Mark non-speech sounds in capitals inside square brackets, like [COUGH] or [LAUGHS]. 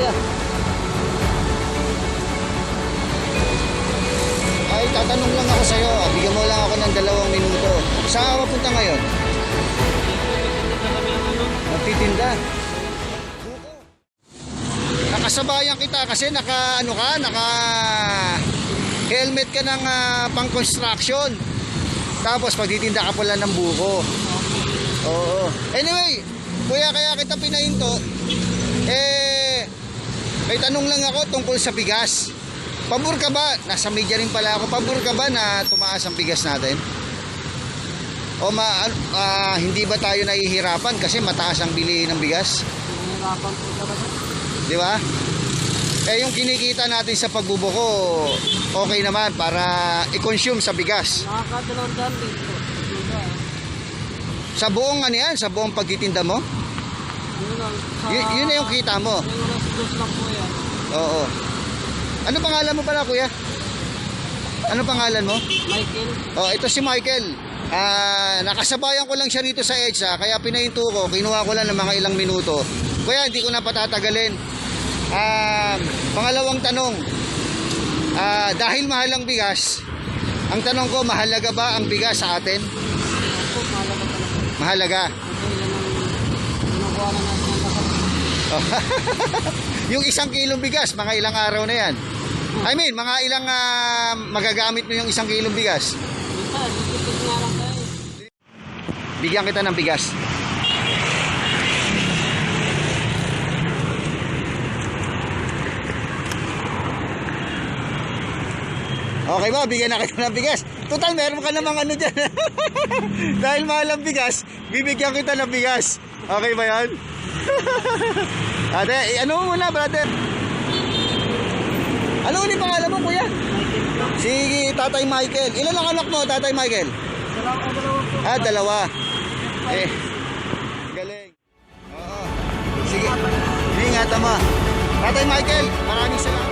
kuya. Ay, tatanong lang ako sa'yo. Bigyan mo lang ako ng dalawang minuto. Saan ka mapunta ngayon? Magtitinda. Nakasabayan kita kasi naka ano ka, naka helmet ka ng ah, pang construction. Tapos pagtitinda ka pala ng buko. Oo. Anyway, kuya kaya kita pinahinto. Eh, may tanong lang ako tungkol sa bigas. Pabor ka ba? Nasa media rin pala ako. Pabor ka ba na tumaas ang bigas natin? O ma, ah, hindi ba tayo nahihirapan kasi mataas ang bili ng bigas? Nahirapan po talaga. Di ba? Eh yung kinikita natin sa pagbubuko, okay naman para i-consume sa bigas. Nakakadalawang din po. Sa buong ano yan, sa buong pagtitinda mo, Yun lang. Sa, y- yun na yung kita mo. Yung nasa dos lang po yan. Oo. Ano pangalan mo pala kuya? Ano pangalan mo? Michael. Oh, ito si Michael. Ah, nakasabayan ko lang siya rito sa EDSA, kaya pinahinto ko, kinuha ko lang ng mga ilang minuto. Kuya, hindi ko na patatagalin. Ah, pangalawang tanong. Ah, dahil mahal ang bigas, ang tanong ko, mahalaga ba ang bigas sa atin? Mahalaga talaga. Mahalaga. Kasi yan ang kinukuha na natin ng lakas. [LAUGHS] yung isang kilong bigas, mga ilang araw na yan. I mean, mga ilang ah, magagamit mo yung isang kilong bigas. Bigyan kita ng bigas. Okay ba? Bigyan na kita ng bigas. Total, meron ka namang ano dyan. [LAUGHS] Dahil mahal ang bigas, bibigyan kita ng bigas. Okay ba yan? [LAUGHS] Ate, eh, ano mo muna, brother? Ano ulit pangalan mo, kuya? Si Tatay Michael. Ilan ang anak mo, Tatay Michael? Dalawa. Ah, dalawa. Eh, galing. Oo. Sige. Ingatan mo. Tatay Michael, maraming salamat.